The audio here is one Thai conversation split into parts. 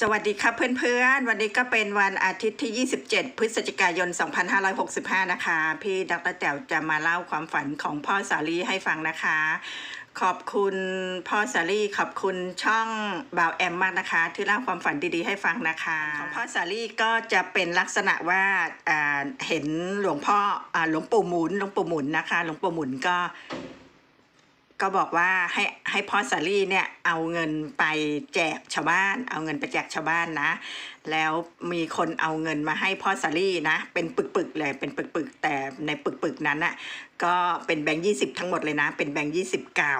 สวัสดีครับเพื่อนๆ วันนี้ก็เป็นวันอาทิตย์ที่ 27 พฤศจิกายน 2565 นะคะ พี่ดรแต๋วจะมาเล่าความฝันของพ่อสาลีให้ฟังนะคะ ขอบคุณพ่อสาลีขอบคุณช่องบ่าวแอมมากนะคะ ที่เล่าความฝันดีๆให้ฟังนะคะ ของพ่อสาลีก็จะเป็นลักษณะว่าอ่าเห็นหลวงพ่ออ่าหลวงปู่หมุนหลวงปู่หมุนนะคะ หลวงปู่หมุนก็ ก็บอกว่าให้ให้พ่อสาลีเนี่ยเอาเงินไปแจกชาวบ้าน เอาเงินไปแจกชาวบ้านนะ แล้วมีคนเอาเงินมาให้พ่อสาลีนะ เป็นปึกๆเลยเป็นปึกๆแต่ในปึกๆนั้นน่ะก็เป็นแบงค์ยี่สิบทั้งหมดเลยนะ เป็นแบงค์ยี่สิบเก่า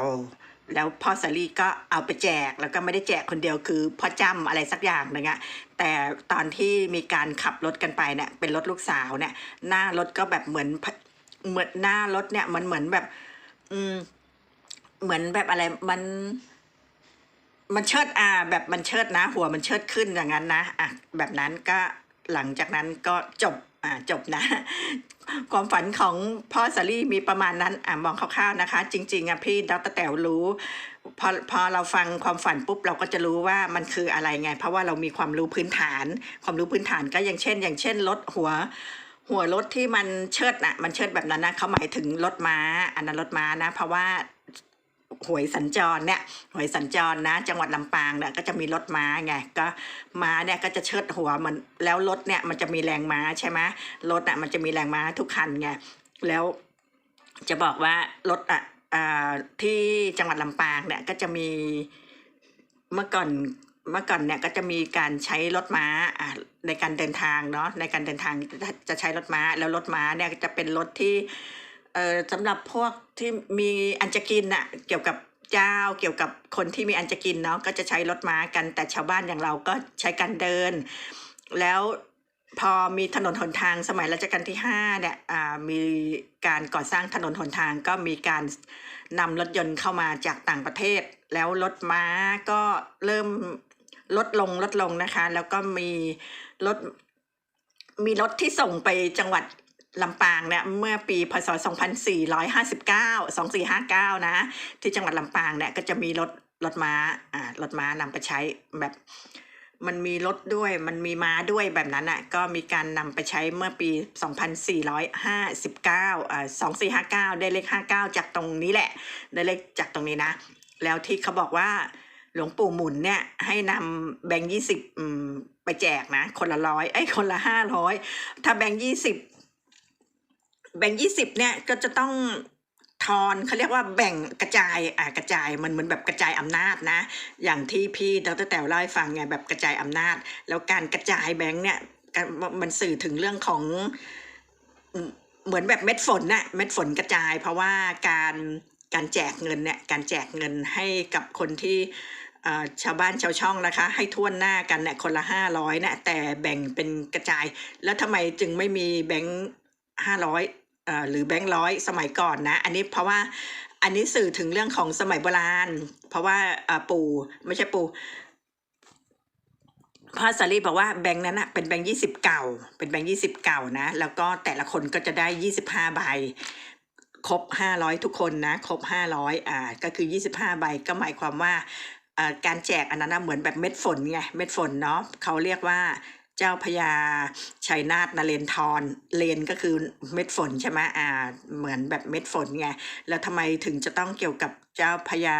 แล้วพ่อสาลีก็เอาไปแจกแล้วก็ไม่ได้แจกคนเดียวคือพ่อจ้ำอะไรสักอย่างหนึงอะแต่ตอนที่มีการขับรถกันไปเนี่ยเป็นรถลูกสาวเนี่ย หน้ารถก็แบบเหมือนเหมือนหน้ารถเนี่ยมันเหมือนแบบ อืม เหมือนแบบอะไรมัน มันเชิดอ่า แบบมันเชิดนะ หัวมันเชิดขึ้นอย่างนั้นนะอะแบบนั้นก็หลังจากนั้นก็จบอ่าจบนะ ความฝันของพ่อสาลี่มีประมาณนั้นอ่ามองคร่าวๆนะคะ จริง ๆอะพี่ดรแต๋วรู้พอพอเราฟังความฝันปุ๊บเราก็จะรู้ว่ามันคืออะไรไง เพราะว่าเรามีความรู้พื้นฐาน ความรู้พื้นฐานก็อย่างเช่น อย่างเช่นรถหัว หัวรถที่มันเชิดน่ะมันเชิดแบบนั้นนะเขาหมายถึงรถม้า อันนั้นรถม้านะ เพราะว่า หวยสัญจรเนี่ยหวยสัญจรนะ จังหวัดลำปางเนี่ยก็จะมีรถม้าไงก็ม้าเนี่ยก็จะเชิดหัวมันแล้วรถเนี่ยมันจะมีแรงม้าใช่ไหมรถอะมันจะมีแรงม้าทุกคันไงแล้วจะบอกว่ารถอะที่จังหวัดลำปางเนี่ยก็จะมีเมื่อก่อนเมื่อก่อนเนี่ยก็จะมีการใช้รถม้าในการเดินทางเนาะในการเดินทางจะใช้รถม้า แล้วรถม้าเนี่ยจะเป็นรถที่ เอ่อสำหรับพวกที่มีอันจะกินน่ะเกี่ยวกับเจ้าเกี่ยวกับคนที่มีอันจะกินเนาะก็จะใช้รถม้ากัน แต่ชาวบ้านอย่างเราก็ใช้การเดิน แล้วพอมีถนนหนทางสมัยรัชกาลที่ห้าเนี่ยอ่ามีการก่อสร้างถนนหนทางก็มีการนำรถยนต์เข้ามาจากต่างประเทศ แล้วรถม้าก็เริ่มลดลงลดลงนะคะ แล้วก็มีรถมีรถที่ส่งไปจังหวัด ลำปางเนี่ยเมื่อปีพศ 2459 2459 นะ ที่จังหวัดลำปางเนี่ยก็จะมีรถรถม้าอ่ารถม้านำไปใช้แบบ มันมีรถด้วยมันมีม้าด้วยแบบนั้นอะก็มีการนำไปใช้เมื่อปี 2459อ่า2459 ได้เลข 59 จากตรงนี้แหละ ได้เลขจากตรงนี้นะ แล้วที่เขาบอกว่าหลวงปู่หมุนเนี่ยให้นำแบงค์ยี่สิบไปแจกนะ คนละร้อยไอ้คนละห้าร้อยถ้าแบงค์ยี่สิบ แบงค์ยี่สิบเนี่ยก็จะต้องทอนเขาเรียกว่าแบ่งกระจายอ่ากระจายมันเหมือนแบบกระจายอำนาจนะ อย่างที่พี่ดรแต๋วเล่าให้ฟังไงแบบกระจายอำนาจ แล้วการกระจายแบงค์เนี่ยมันสื่อถึงเรื่องของเหมือนแบบเม็ดฝนน่ะเม็ดฝนกระจาย เพราะว่าการการแจกเงินเนี่ยการแจกเงินให้กับคนที่อ่อชาวบ้านชาวช่องนะคะ ให้ท่วนหน้ากันเนี่ยคนละห้าร้อยเนี่ยแต่แบ่งเป็นกระจาย แล้วทำไมจึงไม่มีแบงค์ห้าร้อย หรือแบงค์ร้อยสมัยก่อนนะ อันนี้เพราะว่าอันนี้สื่อถึงเรื่องของสมัยโบราณ เพราะว่าเอ่อปู่ไม่ใช่ปู่พระสารีบอกว่าแบงค์นั้นอะเป็นแบงค์ยี่สิบเก่า เป็นแบงค์ยี่สิบเก่านะ แล้วก็แต่ละคนก็จะได้ยี่สิบห้าใบ ครบห้าร้อยทุกคนนะ ครบห้าร้อยอ่า ก็คือยี่สิบห้าใบก็หมายความว่าอ่าการแจกอันนั้นนะเหมือนแบบเม็ดฝนไง เม็ดฝนเนาะเขาเรียกว่า เจ้าพญาชัยนาทนเรนทรเลนก็คือเม็ดฝนใช่ไหมอ่าเหมือนแบบเม็ดฝนไงแล้วทำไมถึงจะต้องเกี่ยวกับเจ้าพญา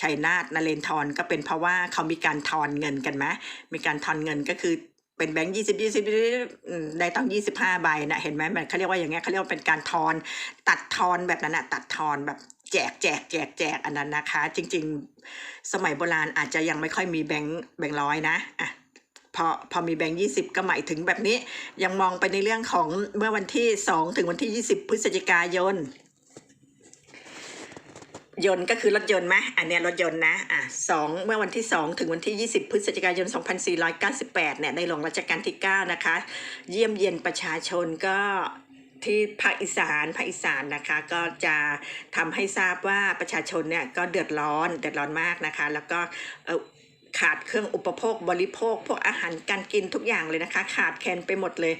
ชัยนาทนเรนทรก็เป็นเพราะว่าเขามีการทอนเงินกันไหมมีการทอนเงินก็คือเป็นแบงค์ยี่สิบยี่สิบได้ต้องยี่สิบห้าใบนะเห็นไหมมันเขาเรียกว่าอย่างเงี้ยเขาเรียกว่าเป็นการทอนตัดทอนแบบนั้นอะตัดทอนแบบแจกแจกแจกแจกอันนั้นนะคะ จริง ๆ สมัยโบราณอาจจะยังไม่ค่อยมีแบงค์แบงค์ร้อยนะอะ พอพอมีแบงค์ยี่สิบก็หมายถึงแบบนี้ ยังมองไปในเรื่องของเมื่อวันที่สองถึงวันที่ยี่สิบพฤศจิกายน ยนต์ก็คือรถยนต์ไหมอันเนี้ยรถยนต์นะอะสองเมื่อวันที่สองถึงวันที่ยี่สิบพฤศจิกายนสองพันสี่ร้อยเก้าสิบแปดเนี่ยในหลวงรัชกาลที่เก้านะคะ เยี่ยมเยียนประชาชนก็ที่ภาคอีสานภาคอีสานนะคะก็จะทำให้ทราบว่าประชาชนเนี่ยก็เดือดร้อนเดือดร้อนมากนะคะ แล้วก็ ขาดเครื่องอุปโภคบริโภค พวกอาหารการกินทุกอย่างเลยนะคะ ขาดแคลนไปหมดเลย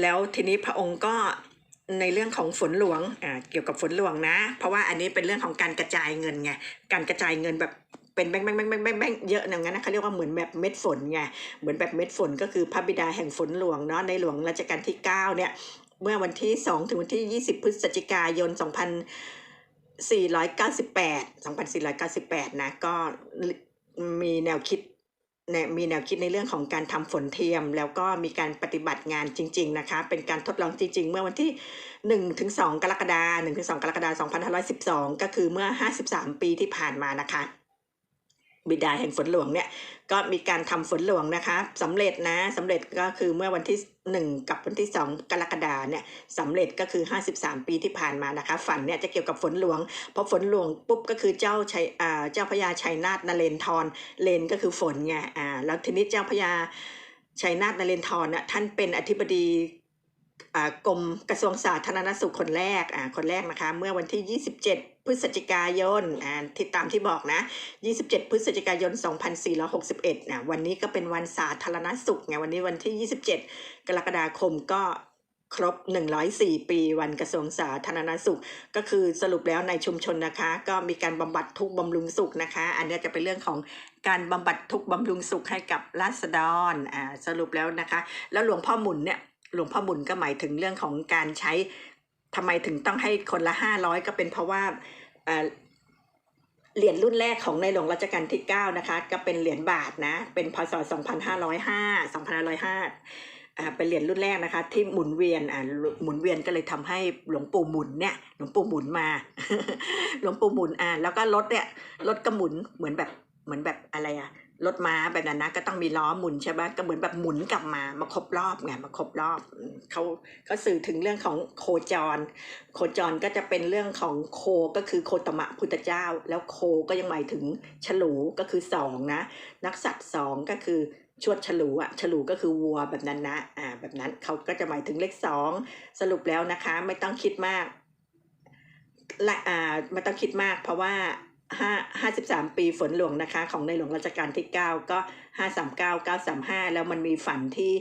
แล้วทีนี้พระองค์ก็ในเรื่องของฝนหลวงอ่าเกี่ยวกับฝนหลวงนะ เพราะว่าอันนี้เป็นเรื่องของการกระจายเงินไงการกระจายเงินแบบเป็นแบงแบงแบงแบงแบงแบงเยอะอย่างนั้นนะเขาเรียกว่าเหมือนแบบเม็ดฝนไงเหมือนแบบเม็ดฝนก็คือพระบิดาแห่งฝนหลวงเนาะในหลวงรัชกาลที่ 9 เนี่ย เมื่อวันที่ 2 ถึงวันที่ 20 พฤศจิกายน 2498 2498 นะ ก็ มีแนวคิดเนี่ยมีแนวคิดในเรื่องของการทำฝนเทียม แล้วก็มีการปฏิบัติงานจริง ๆ นะคะ เป็นการทดลองจริง ๆ เมื่อวันที่1ถึง2กรกฎาคม1ถึง2กรกฎาคม2512 ก็คือเมื่อ 53 ปีที่ผ่านมานะคะ บิดาแห่งฝนหลวงเนี่ยก็มีการทำฝนหลวงนะคะสำเร็จนะสำเร็จก็คือเมื่อวันที่ 1 กับวันที่ 2 กรกฎาเนี่ยสำเร็จก็คือ 53 ปีที่ผ่านมานะคะ ฝันเนี่ยจะเกี่ยวกับฝนหลวงพอฝนหลวงปุ๊บก็คือเจ้าชัยอ่าเจ้าพญาชัยนาทนเรนทรเลนก็คือฝนไงอ่าแล้วทีนี้เจ้าพญาชัยนาทนเรนทรน่ะท่านเป็นอธิบดี กรมกระทรวงสาธารณสุขคนแรกอ่าคนแรกนะคะ เมื่อวันที่ 27 พฤศจิกายนอ่าที่ตามที่บอกนะ 27 พฤศจิกายน 2461นะวันนี้ก็เป็นวันสาธารณสุขไงวันนี้วันที่ 27 กรกฎาคมก็ครบ 104 ปีวันกระทรวงสาธารณสุข ก็คือสรุปแล้วในชุมชนนะคะ ก็มีการบำบัดทุกข์บำรุงสุขนะคะ อันนี้จะเป็นเรื่องของการบำบัดทุกข์บำรุงสุขให้กับราษฎรอ่าสรุปแล้วนะคะ แล้วหลวงพ่อหมุนเนี่ย หลวงพ่อหมุนก็หมายถึงเรื่องของการใช้ทำไมถึงต้องให้คนละ500ก็เป็นเพราะว่าเหรียญรุ่นแรกของในหลวงรัชกาลที่ 9 นะคะ ก็เป็นเหรียญบาทนะ เป็นพศ 2505 2505อ่าเป็นเหรียญรุ่นแรกนะคะ ที่หมุนเวียนอ่าหมุนเวียนก็เลยทำให้หลวงปู่หมุนเนี่ยหลวงปู่หมุนมา หลวงปู่หมุนอ่าแล้วก็รถเนี่ยรถก็หมุนเหมือนแบบเหมือนแบบอะไรอะ รถม้าแบบนั้นนะก็ต้องมีล้อหมุนใช่ไหมก็เหมือนแบบหมุนกลับมามาครบรอบไงมาครบรอบเขาเขาสื่อถึงเรื่องของโคจร โคจรก็จะเป็นเรื่องของโคก็คือโคตมะพุทธเจ้า แล้วโคก็ยังหมายถึงฉลูก็คือสองนะ นักสัตว์สองก็คือชวดฉลูอะฉลูก็คือวัวแบบนั้นนะอ่าแบบนั้นเขาก็จะหมายถึงเลขสองสรุปแล้วนะคะ ไม่ต้องคิดมากและอ่าไม่ต้องคิดมากเพราะว่า ห้าห้าสิบสามปีฝนหลวงนะคะ ของในหลวงรัชกาลที่เก้าก็ห้าสามเก้าเก้าสามห้าแล้วมันมีฝันที่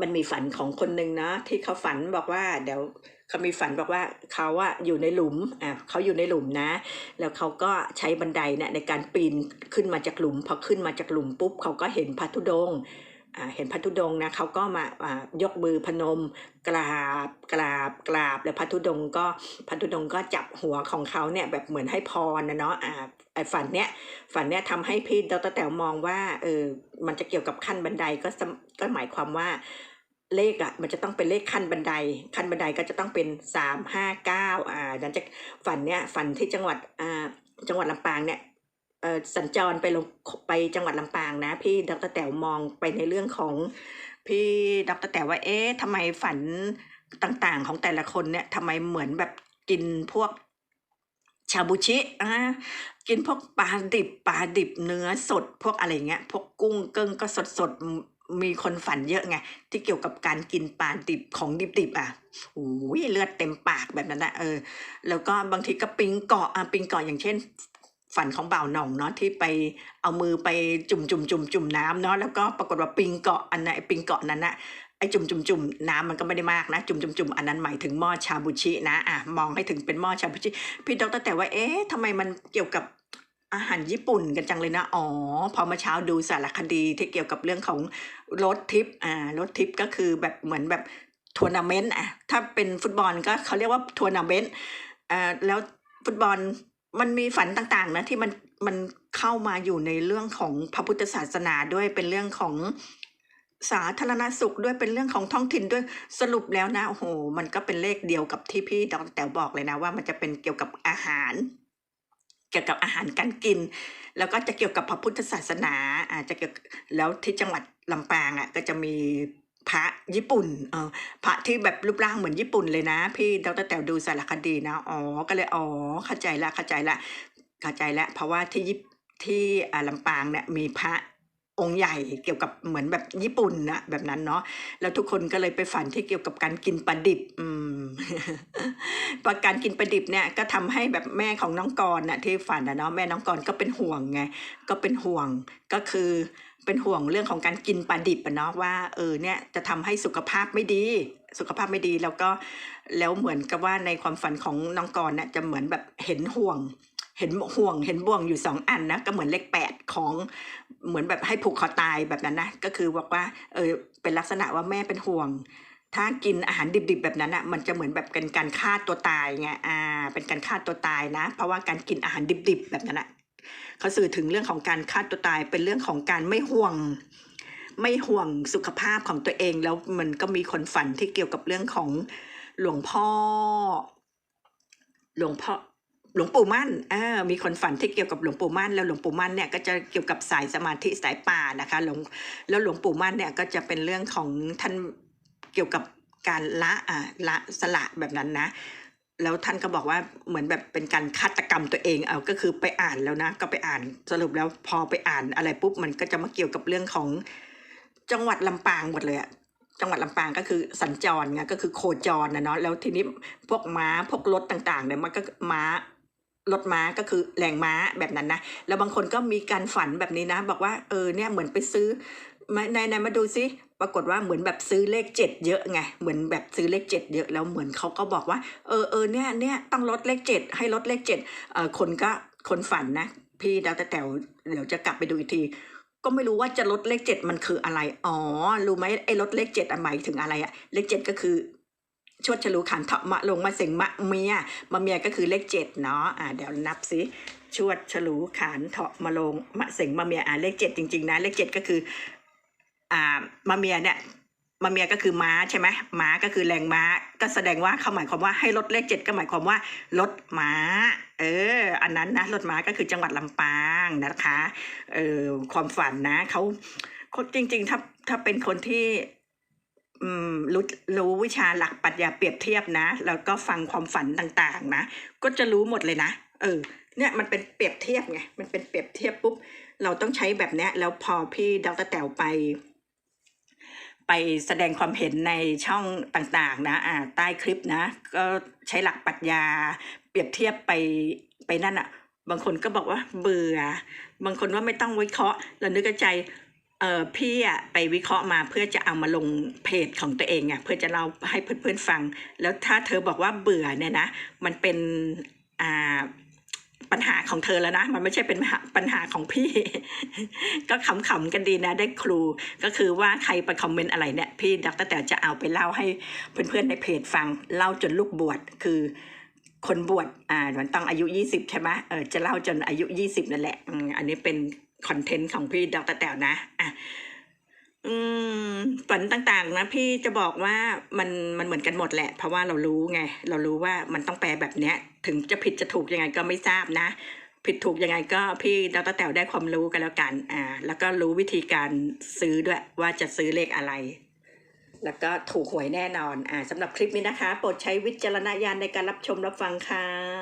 มันมีฝันของคนหนึ่งเนาะที่เขาฝันบอกว่าเดี๋ยวเขามีฝันบอกว่าเขาอะอยู่ในหลุมอะเขาอยู่ในหลุมนะ แล้วเขาก็ใช้บันไดเนี่ยในการปีนขึ้นมาจากหลุมพอขึ้นมาจากหลุมปุ๊บเขาก็เห็นพระธุดงค์ เห็นพระธุดงนะเขาก็มาอ่ายกมือพนมกราบกราบกราบ แล้วพระธุดงก็พระธุดงก็จับหัวของเขาเนี่ยแบบเหมือนให้พรนะเนาะอ่าไอ้ฝันเนี้ยฝันเนี้ยทำให้พี่ดรแต๋วมองว่าเออมันจะเกี่ยวกับขั้นบันไดก็สก็หมายความว่าเลขอะมันจะต้องเป็นเลขขั้นบันได ขั้นบันไดก็จะต้องเป็นสามห้าเก้าอ่าดันจะฝันเนี้ยฝันที่จังหวัดอ่าจังหวัดลำปางเนี่ย สัญจรไปลงไปจังหวัดลำปางนะ พี่ดรแต๋วมองไปในเรื่องของพี่ดรแต๋วว่าเอ๊ะทำไมฝันต่างๆ ของแต่ละคนเนี่ยทำไมเหมือนแบบกินพวกชาบูชิอ่ากินพวกปลาดิบปลาดิบเนื้อสด พวกอะไรเงี้ยพวกกุ้งเกิ้งก็สดสดๆมมีคนฝันเยอะไงที่เกี่ยวกับการกินปลาดิบของดิบๆอะโอ้ยเลือดเต็มปากแบบนั้นนะเออ แล้วก็บางทีก็ปิงเกาะอะปิงเกาะอย่างเช่น ฝันของบ่าวหน่องเนาะที่ไปเอามือไปจุ่มจุ่มจุ่มจุ่มน้ำเนาะแล้วก็ปรากฏว่าปิงเกาะอันนั้นไอ้ปิงเกาะนั้นนะไอ้จุ่มจุ่มจุ่มน้ำมันก็ไม่ได้มากนะจุ่มจุ่มจุ่มอันนั้นหมายถึงหม้อชาบูชินะอะมองให้ถึงเป็นหม้อชาบูชิพี่ดรแต่ว่าเอ๊ะทำไมมันเกี่ยวกับอาหารญี่ปุ่นกันจังเลยนะ อ๋อ พอเมาเช้าดูสารคดีที่เกี่ยวกับเรื่องของรถทิป อ่ารถทิปก็คือแบบเหมือนแบบทัวร์นาเมนต์อะ ถ้าเป็นฟุตบอลก็เขาเรียกว่าทัวร์นาเมนต์ อ่า แล้วฟุตบอล มันมีฝันต่างๆนะที่มันมันเข้ามาอยู่ในเรื่องของพระพุทธศาสนาด้วยเป็นเรื่องของสาธารณสุขด้วยเป็นเรื่องของท้องถิ่นด้วยสรุปแล้วนะโอ้โห มันก็เป็นเลขเดียวกับที่พี่ดรแต๋วบอกเลยนะว่ามันจะเป็นเกี่ยวกับอาหาร เกี่ยวกับอาหารการกิน แล้วก็จะเกี่ยวกับพระพุทธศาสนาอาจจะเกี่ยวแล้วที่จังหวัดลำปางอะก็จะมี พระญี่ปุ่นเออพระที่แบบรูปร่างเหมือนญี่ปุ่นเลยนะ พี่ดรแต๋วดูสารคดีนะอ๋อก็เลยอ๋อเข้าใจละเข้าใจละเข้าใจละเพราะว่าที่ญี่ที่อ่าลำปางเนี่ยมีพระ องค์ใหญ่เกี่ยวกับเหมือนแบบญี่ปุ่นนะแบบนั้นเนาะแล้วทุกคนก็เลยไปฝันที่เกี่ยวกับการกินปลาดิบอืมพอการกินปลาดิบเนี่ยก็ทำให้แบบแม่ของน้องกรณ์น่ะที่ฝันนะเนาะแม่น้องกรณ์ก็เป็นห่วงไงก็เป็นห่วงก็คือเป็นห่วงเรื่องของการกินปลาดิบอะเนาะว่าเออเนี่ยจะทำให้สุขภาพไม่ดี สุขภาพไม่ดีแล้วก็แล้วเหมือนกับว่าในความฝันของน้องกรณ์เนี่ยจะเหมือนแบบเห็นห่วงเห็นห่วงเห็นบ่วงอยู่สองอันนะก็เหมือนเลขแปดของ เหมือนแบบให้ผูกคอตายแบบนั้นนะก็คือบอกว่าเออเป็นลักษณะว่าแม่เป็นห่วง ถ้ากินอาหารดิบๆแบบนั้นอะมันจะเหมือนแบบเป็นการฆ่าตัวตายไงอ่าเป็นการฆ่าตัวตายนะ เพราะว่าการกินอาหารดิบๆแบบนั้นอะเขาสื่อถึงเรื่องของการฆ่าตัวตายเป็นเรื่องของการไม่ห่วง ไม่ห่วงสุขภาพของตัวเอง แล้วมันก็มีคนฝันที่เกี่ยวกับเรื่องของหลวงพ่อ หลวงพ่อ หลวงปู่มั่นมีคนฝันที่เกี่ยวกับหลวงปู่มั่น แล้วหลวงปู่มั่นเนี่ยก็จะเกี่ยวกับสายสมาธิสายป่านะคะหลวงแล้วหลวงปู่มั่นเนี่ยก็จะเป็นเรื่องของท่านเกี่ยวกับการละอ่าละสละแบบนั้นนะ แล้วท่านก็บอกว่าเหมือนแบบเป็นการฆาตกรรมตัวเองเอาก็คือไปอ่านแล้วนะ ก็ไปอ่านสรุปแล้วพอไปอ่านอะไรปุ๊บมันก็จะมาเกี่ยวกับเรื่องของจังหวัดลำปางหมดเลยอะจังหวัดลำปางก็คือสัญจรไงก็คือโคจรนะเนาะแล้วทีนี้พวกม้าพวกรถต่างๆเนี่ยมันก็ม้า รถม้าก็คือแรงม้าแบบนั้นนะแล้วบางคนก็มีการฝันแบบนี้นะ บอกว่าเออเนี่ยเหมือนไปซื้อมาในในมาดูซิปรากฏว่าเหมือนแบบซื้อเลขเจ็ดเยอะไงเหมือนแบบซื้อเลขเจ็ดเยอะแล้วเหมือนเขาก็บอกว่า เออเออเนี่ยเนี่ยต้องลดเลขเจ็ดให้ลดเลขเจ็ดเออคนก็คนฝันนะ พี่ดาวแต่แต๋วเดี๋ยวจะกลับไปดูอีกทีก็ไม่รู้ว่าจะลดเลขเจ็ดมันคืออะไร อ๋อ รู้ไหมไอ้ลดเลขเจ็ดหมายถึงอะไรอะเลขเจ็ดก็คือ ชวดฉลูขันเถาะมะลงมาเสงมะเมียมะเมียก็คือเลขเจ็ดเนาะอ่าเดี๋ยวนับสิชวดฉลูขานเถาะมาลงมะเสงมะเมียอ่าเลขเจ็ดจริงๆนะเลขเจ็ดก็คืออ่ามะเมียเนี่ยมะเมียก็คือม้าใช่ไหมม้าก็คือแรงม้า ก็แสดงว่าเขาหมายความว่าให้ลดเลขเจ็ดก็หมายความว่าลดม้า เออ อันนั้นนะลดม้าก็คือจังหวัดลำปางนะคะ เออความฝันนะเขาจริง ๆ ถ้าถ้าเป็นคนที่ รู้รู้วิชาหลักปรัชญาเปรียบเทียบนะ แล้วก็ฟังความฝันต่างๆ นะ ก็จะรู้หมดเลยนะ เออ เนี่ยมันเป็นเปรียบเทียบไง มันเป็นเปรียบเทียบปุ๊บ เราต้องใช้แบบเนี้ย แล้วพอพี่ดรแต๋วไป ไปแสดงความเห็นในช่องต่างๆ นะ อ่า ใต้คลิปนะ ก็ใช้หลักปรัชญา เปรียบเทียบไป ไปนั่นอะ บางคนก็บอกว่าเบื่อ บางคนว่าไม่ต้องวิเคราะห์ เรานึกใจ เออพี่อะไปวิเคราะห์มาเพื่อจะเอามาลงเพจของตัวเองอะเพื่อจะเล่าให้เพื่อนๆฟัง แล้วถ้าเธอบอกว่าเบื่อเนี่ยนะ มันเป็นอ่าปัญหาของเธอแล้วนะ มันไม่ใช่เป็นปัญหาของพี่ ก็ขำๆกันดีนะ ได้ครู ก็คือว่าใครไปคอมเมนต์อะไรเนี่ย พี่ดรแต่จะเอาไปเล่าให้เพื่อนๆในเพจฟัง เล่าจนลูกบวชคือคนบวชอ่ามันต้องอายุยี่สิบใช่ไหมเออจะเล่าจนอายุยี่สิบนั่นแหละอันนี้เป็น คอนเทนต์ของพี่ดรแต๋วนะอะอืมฝันต่างๆนะพี่จะบอกว่ามันมันเหมือนกันหมดแหละ เพราะว่าเรารู้ไง เรารู้ว่ามันต้องแปลแบบเนี้ย ถึงจะผิดจะถูกยังไงก็ไม่ทราบนะ ผิดถูกยังไงก็พี่ดรแต๋วได้ความรู้กันแล้วกัน อ่า แล้วก็รู้วิธีการซื้อด้วยว่าจะซื้อเลขอะไร แล้วก็ถูกหวยแน่นอน อ่าสำหรับคลิปนี้นะคะ โปรดใช้วิจารณญาณในการรับชมรับฟังค่ะ